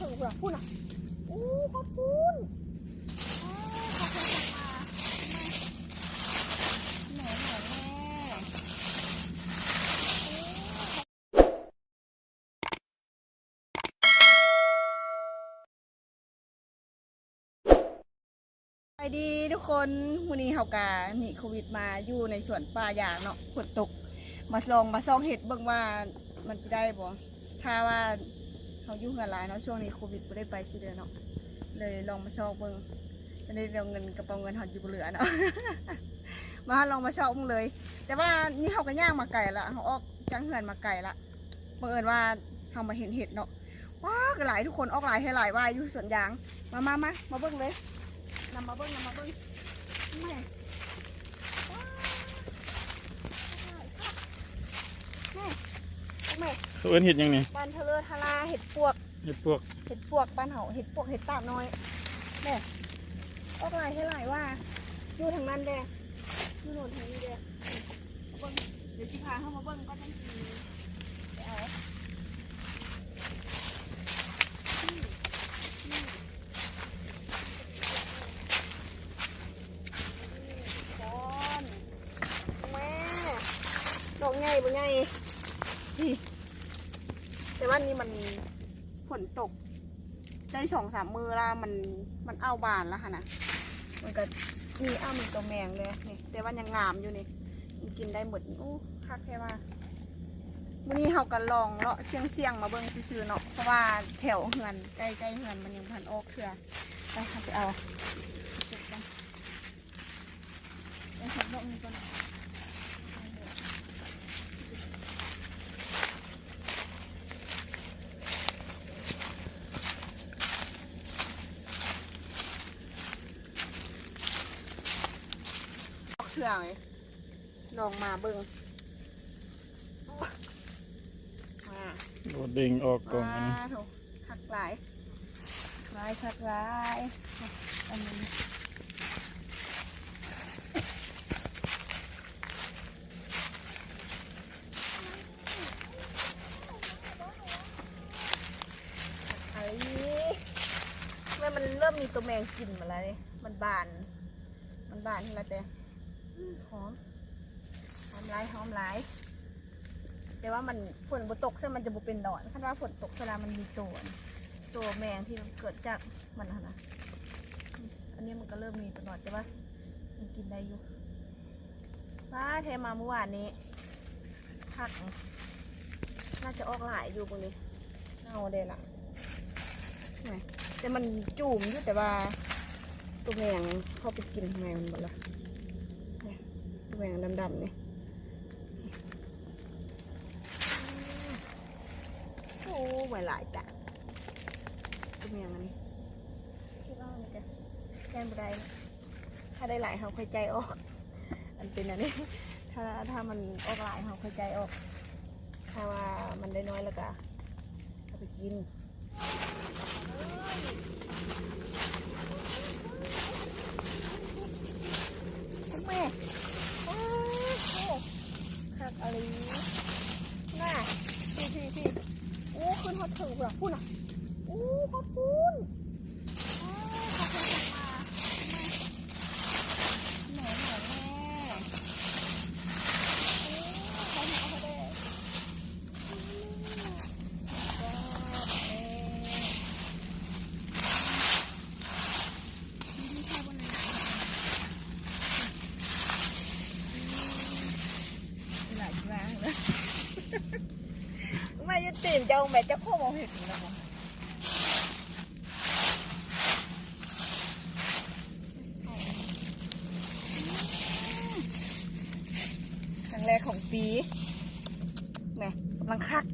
ถึงเบื่อพูดอะอู้ขอบคุณอ้าวขอบคุณค่ะแหม่แหม่แม่ไปดีทุกคนวันนี้เฮากาหนีโควิดมาอยู่ในสวนป่าอย่างเนาะฝนตก มาลองมาซองเห็ดเบิ่งว่ามันจะได้บ่ถ้าว่า เขายุ่งกันหลายเนาะช่วงนี้โควิดไม่ได้ไปสิเดือนเนาะเลยลองมาซองเบิ่งจะได้เอาเงินกระเป๋าเงินหอดอยู่บ่เหลือเนาะมาลองมาซองเบิ่งเลย แต่ว่านี่เขาก็ย่างมาไก่ละเขาออกจังเหือนมาไก่ละบังเอิญว่าเขามาเห็นเห็ดเนาะว้าก็หลายทุกคนออกหลายให้หลายว่าอยู่สวนยางมามามามาเบิ่งเลยนำมาเบิ่งนำมาเบิ่งแม่ว้าวแม่แม่ เขาเอิ้นเห็ดหยังนี่บ้านทะเลทะลาเห็ดปวก เห็ดพวก เห็ดปวกบ้านเห่าเห็ดปวกเห็ดตาบน้อยแม่ออกหลายให้หลายว่าอยู่ทางนั้นแดอยู่โน่นทางนี้แดเอาเบิ้งเดี๋ยวสิพาเข้ามาเบิ้งก็ต้องกินไปเอานี่นี่นี่ก้อนแม่ดอกใหญ่บ่ใหญ่ นี่านี่มันฝนตก ได้สองสามมือละมันมันเอาบานแล้วค่ะนะมันก็มีอ้ามีตัวแมงเลยนี่แต่ว่ายังงามอยู่นี่มันกินได้หมดอู้คักแค่ว่าวันนี้เขากันลองเลาะเสียงเสียงมาเบิ้งซื่อเนาะเพราะว่าแถวเหือนใกล้ใกล้ๆเหือนมันยังพันออกเถื่อไปค่ะไปเอาเก็บกันไปเห็นดอกนี้ก่อน ออกเถื่อเลยลองมาเบิ้งมาโดดเด้งออกก่อนอันนี้ว้าโถคักหลายหลายคักหลายอันนี้ไอ้แม่มันเริ่มมีตัวแมงกลิ่นมาแล้วนี่มันบาน มันบานขึ้นมาแต่อืม หอมหอมหลายหอมหลายแต่ว่ามันฝนบตกใช่มันจะบุเป็นหนอนคันว่าฝนตกเวลามันมีตัวตัวแมงที่มันเกิดจากมันนะอันนี้มันก็เริ่มมีตัวหนอนแต่ว่ามันกินได้อยู่ป้าเทมาเมื่อวานนี้ผักน่าจะออกหลายอยู่ตรงนี้เอาเดละไหนแต่มันจุ่มอยู่แต่ว่าตัวแมงเข้าไปกินข้างมันหมดละเนี่ย ตัวแมงดำๆนี่โอ้ไหวหลายจ้ะเป็นยังไงคิดว่ามันจะแก้มได้นะถ้าได้หลายเขาค่อยใจออกอันเป็นอันนี้ ถ้าถ้ามันออกหลายเขาค่อยใจออก ถ้าว่ามันได้น้อยแล้วก็เอาไปกินแม่โอ้โหคัก อะไรนี้น่าพี่พี่พี่โอ้ขึ้นฮอตถึงเบื่อพูดนะโอ้ขอบคุณอ้าวขอบคุณค่ะแม่แม่แม่แม่โอ้เขาหาเขาได้อืมว้าวแม่นี่ชอบวันไหนอืมหลายครั้งเลย ไม่จะตื่ นเจ้าแม่เจ้าพ่อมองเห็นแล้วมั้งครั้งแรกของปีแม่กำลังคัก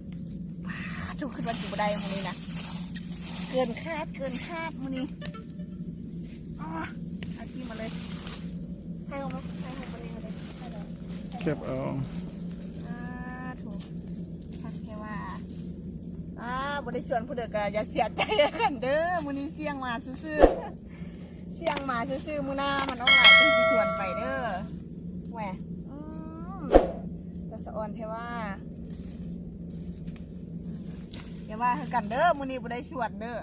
ว้าทุกขึ้นวันจุบได้มื้อนี้นะเกินคาดเกินคาดมื้อนี้อ๋ออาที่มาเลยให้เอาไหมให้ให้คนนี้มาเลยให้เลยเก็บเอาอ่าถูกทักแค่ว่าอ่า บริชวนผู้เด็กก็อย่าเสียใจกันเด้อมื้อนี้เสี่ยงมาซื่อๆเสี่ยงมาซื่อๆมื้อหน้ามันเอาหลายเป็นส่วนไปเด้อแหวอืมแต่สะออนแค่ว่าอย่าว่าคือกันเด้อมื้อนี้บ่ได้สวดเด้อ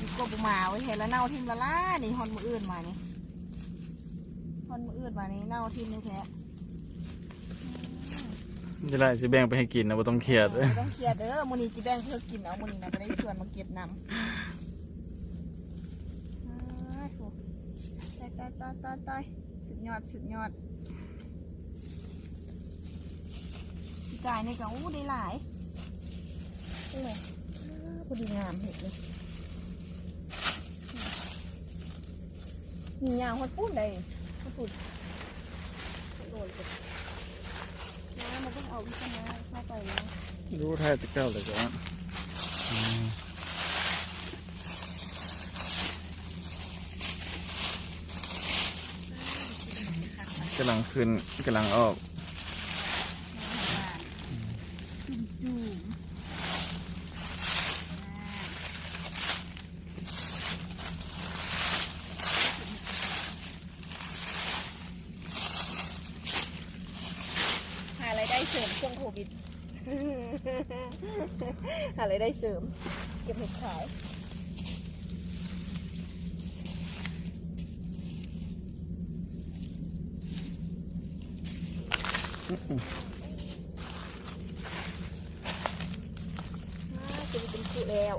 มีกบบ่มาไว้เห็นแล้วเน่าทิมละล่านี่ฮอนมืออื่นมานี่ฮอนมืออื่นมานี่เน่าทิมนี่แท้ จะได้สิแบ่งไปให้กินนะบ่ต้องเครียดเออบ่ต้องเครียดเด้อมื้อนี้จิแบ่งเธอกินเอามื้อนี้นะบ่ได้ชวนมาเก็บนำอ่าตายตายตายตายตายสุดยอดสุดยอดพี่กายในี่ก็อู้ได้หลายโอ้ยพอดีงามเห็ดเลยมียาวฮอดปุ้นเลยฮอดปุ้นโดนไปน้ำมันต้อง เอาวิตามินเข้าไปนะรู้ท่าจะเก้าเลยจ้ะอืมกำลังขึ้นกำลังออก จุ่มจุ่มหาอะไรายได้เสริมช่วง โควิดหาอะไรายได้เสริม เก็บเห็ดขายอ่าจะเป็นคู่แล้ว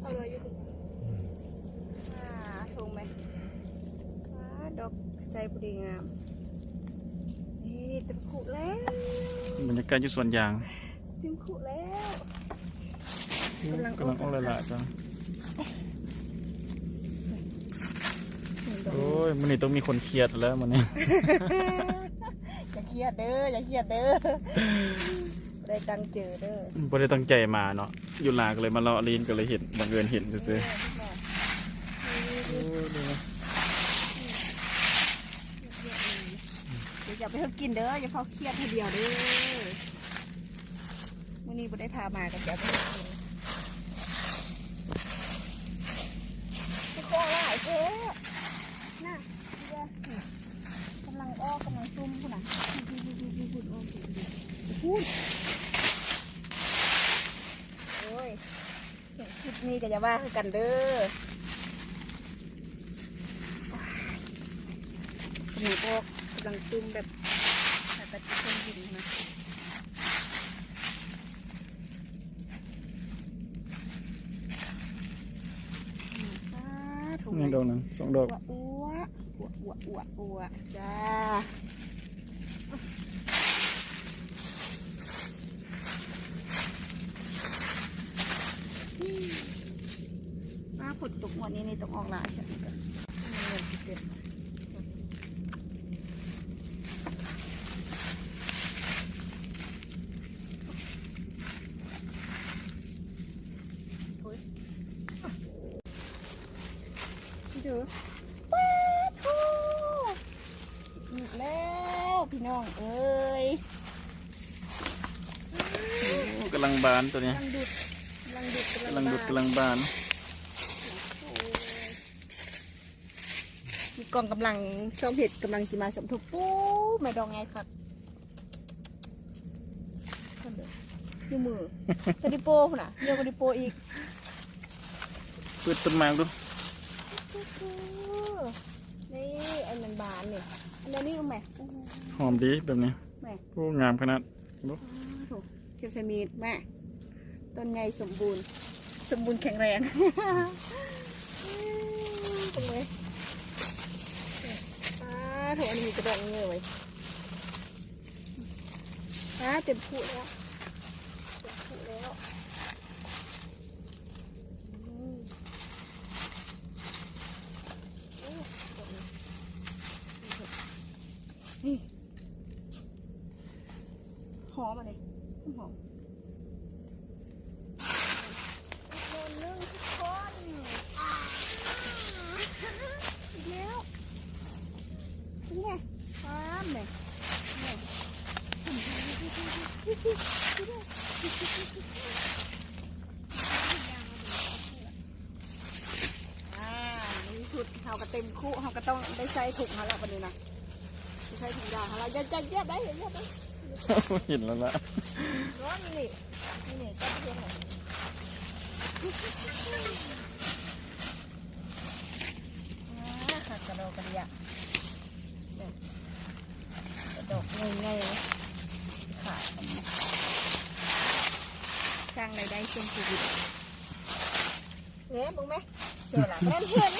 เอาเลยอยู่อ่าถูกไหมอ่าด อกไซบุรีงามนี่เต็มขุแล้วบรรยากาศอยู่สวนยางเต็มขุแล้วกำลังกำลังออกหลายๆจ้ะโอ้ยมันนี่ต้องมีคนเครียดแล้วมันนี่อย่าเครียดเด้ออย่าเครียดเด้อได้ตังเจอเด้อบ่ได้ตั้งใจมาเนาะอยู่ลาก็เลยมาเลาะลีนก็เลยเห็นบังเอิญเห็นซื่อเออๆโอ้ยดูนะ เดี๋ยวอย่า ไปเพิ่งกินเด้ออย่าเขาเครียดทีเดียวเด้อวันนี้บ่ได้พามากับเดี๋ยวไปกินโก้หลายเจ๊น่ะเดี๋ยวนี่กำลังอ้อกำลังซุ่มพุ่นน่ะพูดูดูดูดูดอ้อพูดโอ้ยคลิปนี้ก็อย่าว่ากันเด้อสมุนอกกำลังตุ้มแบบที่คนยิงนะอืมอ่าถูกไหม นี่ด อกหนึ่งสองดอกอัวอัวอัวอัวอัวจ้าป้าฝนตกวันนี้นี่ต้องออกหลายใช่ไหมกันเงินเต็ม พี่ดูป้าทูอีกแล้วพี่น้องเอ้ ยโอ้กำลังบานตัวเนี้ยกำลังดุดกำลังดุดกำลังดุดกำลังบานโอ้ยมีกองกำลังซ้อมเห็ดกำลังจะมาสมทบปู๊ไม่ดองไงครับคนเดียวนิ้วมือสติโป้พุ่นน่ะเรียกว่าดิโปอีกพืชต้นไม้ดูนี่อันนั้นบานเนี่ยอันนี้รู้ไหมโอ้โหหอมดีแบบนี้ แม่โอ้งามขนาดอ้าวโถเก็บใส่มีดแม่ต้นใหญ่สมบูรณ์ สมบูรณ์แข็งแรงตรงเลยป้าโถอันนี้มีกระดองเงยไว้ป้าเต็มผูแล้ว ของนึ่งทุกคนอีกแล้นี่ไงตามเลยสุดเขาก็เต็มคู่เขาก็ต้องได้ใช้ถุงเาแล้ววันนี้นะใช้ถุงยางเขาแล้จะจเย็บไปเห็นเย็บได้ เห็นแล้วล่ะร้อนนี่นี่นี่จับเพียงเลยอ่าขัดกระโดดกระเดียเนี่ยกระโดดง่ายๆขาดอันนี้สร้างรายได้เชิงชีวิตเนี่ยมึงไหมเชื่อละแม่นเห็น